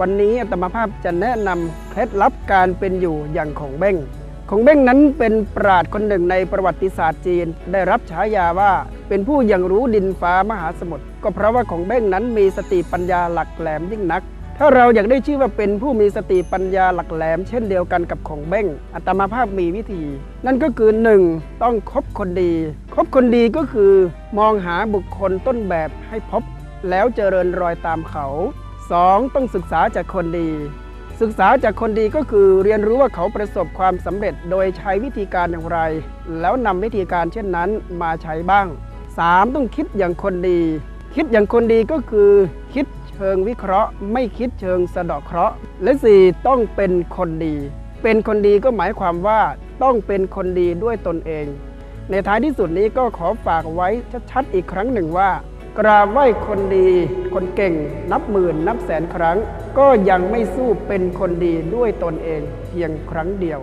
วันนี้อาตมาภาพจะแนะนำเคล็ดลับการเป็นอยู่อย่างของเบ้ง ของเบ้งนั้นเป็นปราดคนหนึ่งในประวัติศาสตร์จีน ได้รับฉายาว่าเป็นผู้ยังรู้ดินฟ้ามหาสมุทรก็เพราะว่าของเบ้งนั้นมีสติปัญญาหลักแหลมยิ่งนัก ถ้าเราอยากได้ชื่อว่าเป็นผู้มีสติปัญญาหลักแหลม เช่นเดียวกันกับของเบ้งอัตมาภาพมีวิธี นั่นก็คือ 1. ต้องคบคนดี คบคนดีก็คือ มองหาบุคคลต้นแบบให้พบแล้วเจริญรอยตามเขา 2. ต้องศึกษาจากคนดี ศึกษาจากคนดีก็คือเรียนรู้ว่าเขาประสบความสำเร็จโดยใช้วิธีการอย่างไร แล้วนำวิธีการเช่นนั้นมาใช้บ้าง 3. ต้องคิดอย่างคนดี คิดอย่างคนดีก็คือคิดเชิงวิเคราะห์ ไม่คิดเชิงสะเดาะเคราะห์ และ 4. ต้องเป็นคนดี เป็นคนดีก็หมายความว่าต้องเป็นคนดีด้วยตนเอง ในท้ายที่สุดนี้ก็ขอฝากไว้ชัดๆอีกครั้งหนึ่งว่า กราบไหว้คนดีคนเก่งนับหมื่นนับแสนครั้ง ก็ยังไม่สู้เป็นคนดีด้วยตนเองเพียงครั้งเดียว